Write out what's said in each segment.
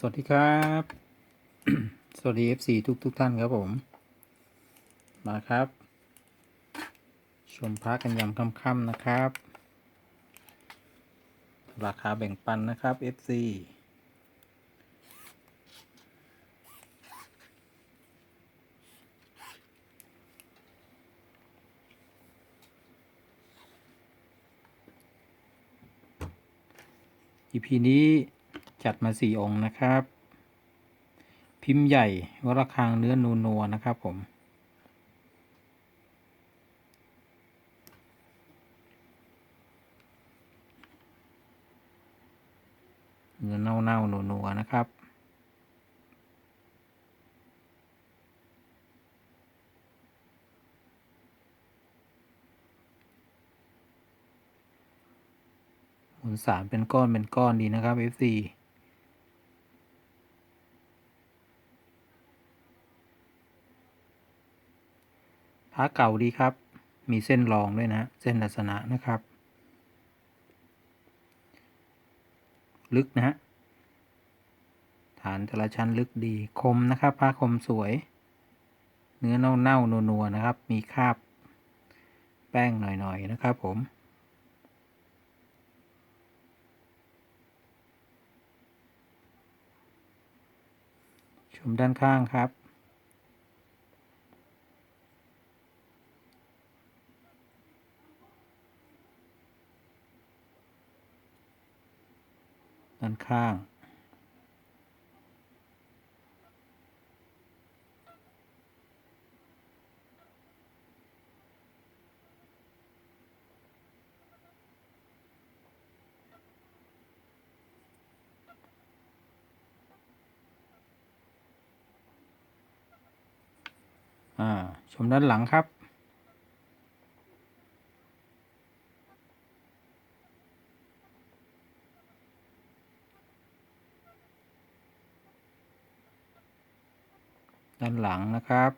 สวัสดีครับ สวัสดี FC ทุกทุกท่านครับผม มาครับ ชมพระกันยำค่ำๆนะครับ ราคาแบ่งปันนะครับ FC อีพีนี้ จัดมาสี่องค์นะครับ พิมพ์ใหญ่วรคางเนื้อนูนัวนะครับผม เนื้อเน่าเน่าๆนัวนะครับหมุนสารเป็นก้อนเป็นก้อนดีนะครับ FC พระเก่าดีครับ มีเส้นรองด้วยนะ เส้นลักษณะนะครับ ลึกนะฮะฐานแต่ละชั้นลึกดีคมนะครับพระคมสวย เนื้อเน่าๆนัวๆนะครับ มีคราบ แป้งหน่อยๆนะครับผมชมด้านข้างครับ ด้านข้างอ่าชมด้านหลังครับ ด้านหลังนะครับ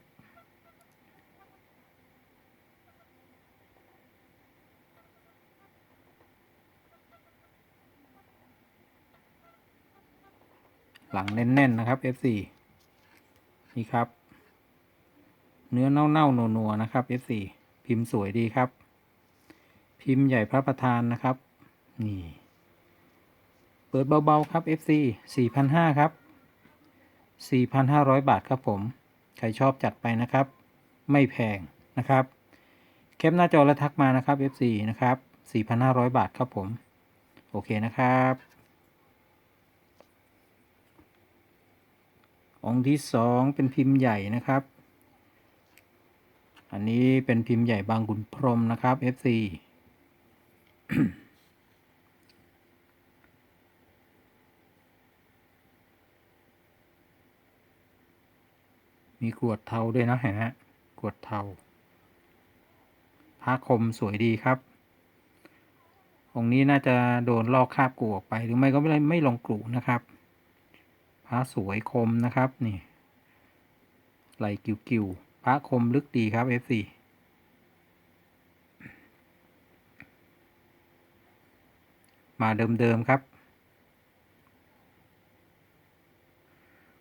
หลังแน่นๆนะครับ F4 นี่ครับ เนื้อเน่าๆนัวๆนะครับ F4 พิมพ์สวยดีครับ พิมพ์ใหญ่พระประธานนะครับ นี่ เปิดเบา ๆ ครับ FC 4,500 ครับ 4,500 บาทครับผม ใครชอบจัดไปนะครับ ไม่แพงนะครับ แคปหน้าจอแล้วทักมานะครับ FC นะครับ 4,500 บาทครับผม โอเคนะครับองค์ที่สองเป็นพิมพ์ใหญ่นะครับ อันนี้เป็นพิมพ์ใหญ่บางขุนพรหมนะครับ FC มีกรวดเทาด้วยนะเห็นไหมฮะกรวดเทาผ้าคมสวยดีครับ องค์นี้น่าจะโดนลอกคาบกรูออกไป หรือไม่ก็ไม่ได้ไม่ลงกรูนะครับผ้าสวยคมนะครับนี่ไหลกิวๆพระคมลึกดีครับ F4 มาเดิมๆครับ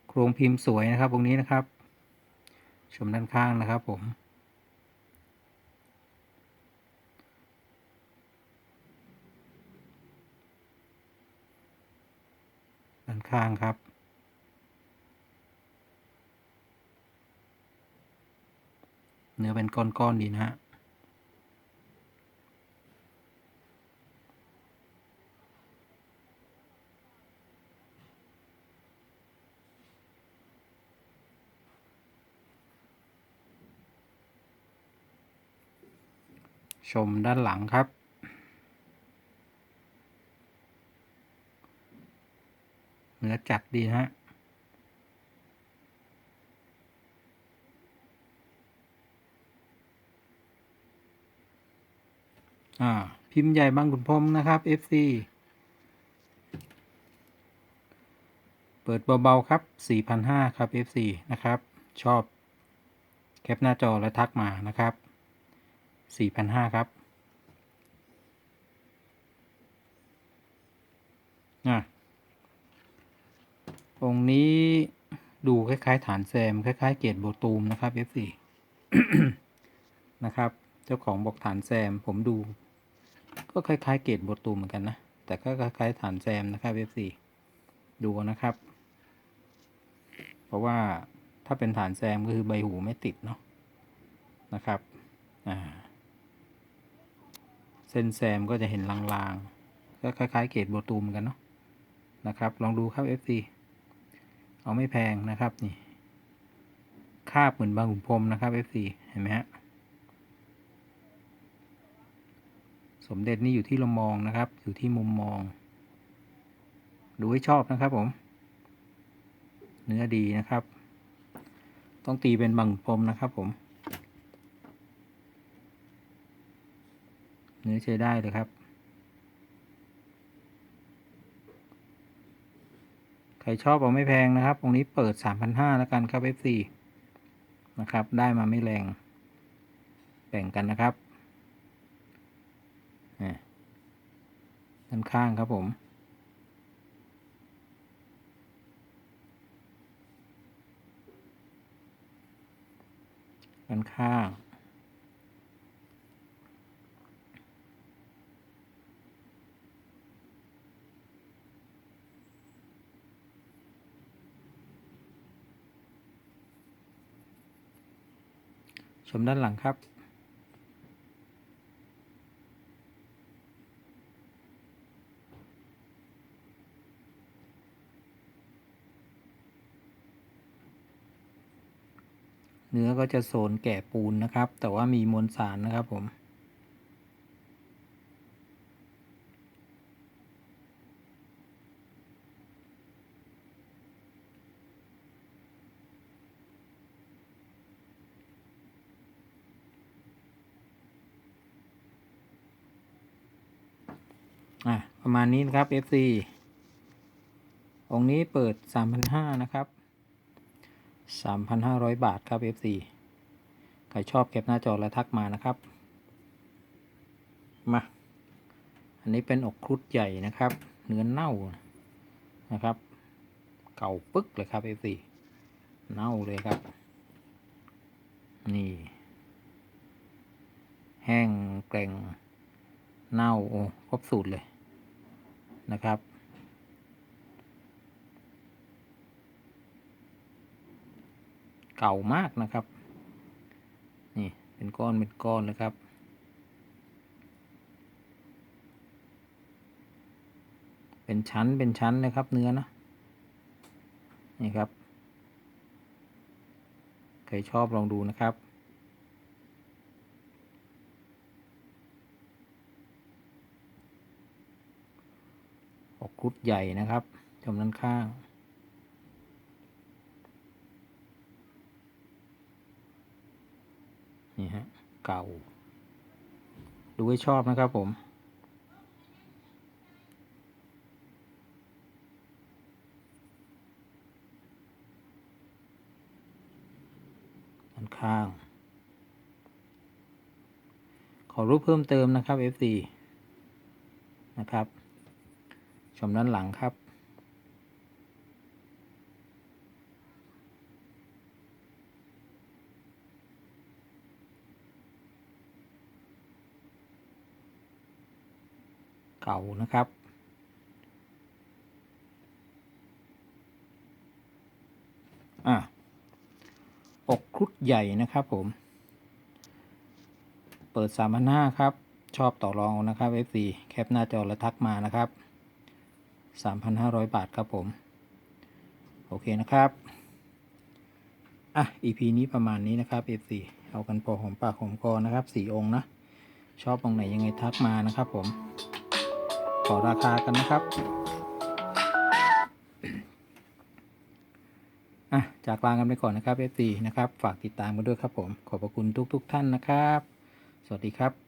โครงพิมพ์สวยนะครับตรงนี้นะครับ ชมด้านข้างนะครับผม ด้านข้างครับเนื้อเป็นก้อนๆดีนะฮะ ชมด้านหลังครับ เนื้อจัดดีฮะอ่า พิมพ์ใหญ่บางขุนพรมนะครับ FC เปิดเบา ๆ ครับ 4,500 ครับ FC นะครับ ชอบ แคปหน้าจอและทักมานะครับ 4,500ครับอะองค์นี้ดูคล้ายๆ ฐานแซม คล้าย ๆ เกตโบตูมนะครับ F4 นะครับ เจ้าของบอกฐานแซมผมดู ก็คล้าย ๆ เกตโบตูมเหมือนกันนะ แต่ก็คล้ายๆฐานแซมนะครับ F4 ดูนะครับ เพราะว่าถ้าเป็นฐานแซมก็คือใบหูไม่ติดเนาะนะครับ อ่า ส้นแซมก็จะเห็นลางๆ ก็คล้ายๆ เกตโบตูมเหมือนกันเนาะนะครับ ลองดูครับ F4 เอาไม่แพงนะครับนี่คาบเหมือนบางขุนพรมนะครับ F4 เห็นไหมฮะสมเด็จนี่อยู่ที่เรามองนะครับ อยู่ที่มุมมอง ดูให้ชอบนะครับผม เนื้อดีนะครับ ต้องตีเป็นบางขุนพรมนะครับผม เนื้อใช้ได้เลยครับ ใครชอบเอาไม่แพงนะครับ ตรงนี้เปิด 3,500แล้วกันครับ F4 นะครับ ได้มาไม่แรง แบ่งกันนะครับอ่าด้านข้างครับผมด้านข้าง ชมด้านหลังครับ เนื้อก็จะโซนแก่ปูนนะครับ แต่ว่ามีมวลสารนะครับผม อะประมาณนี้นะครับ FC องค์นี้เปิด 3,500 นะครับ 3,500 บาทครับ FC ใครชอบแคปหน้าจอและทักมานะครับ มา อันนี้เป็นอกครุฑใหญ่นะครับ เนื้อเน่านะครับ เก่าปึ๊กเลยครับ FC เน่าเลยครับ นี่ แห้งแกร่งเน่าโอ้ ครบสูตรเลยนะครับ เก่ามากนะครับ นี่เป็นก้อนเป็นก้อนเลยครับเป็นชั้นเป็นชั้นเลยครับเนื้อนะนี่ครับ ใครชอบลองดูนะครับ อกครุฑใหญ่นะครับชมด้านข้าง นี่ฮะ เก่า ดูให้ชอบนะครับผมด้านข้าง ขอรูปเพิ่มเติมนะครับ F4 นะครับ ชมด้านหลังครับ เก่านะครับอะอกครุฑใหญ่นะครับผม เปิดสามพันห้าครับ ชอบต่อรองนะครับ F4 แคปหน้าจอและทักมานะครับ 3,500 บาทครับผม โอเคนะครับ อะ EP นี้ประมาณนี้นะครับ F4 เอากันพอหอมปากหอมคอนะครับสี่องค์นะ ชอบตรงไหนยังไงทักมานะครับผม ขอราคากันนะครับ อะ จากลากันไปก่อนนะครับ F4 นะครับ ฝากติดตามกันด้วยครับผม ขอบพระคุณทุกๆทท่านนะครับ สวัสดีครับ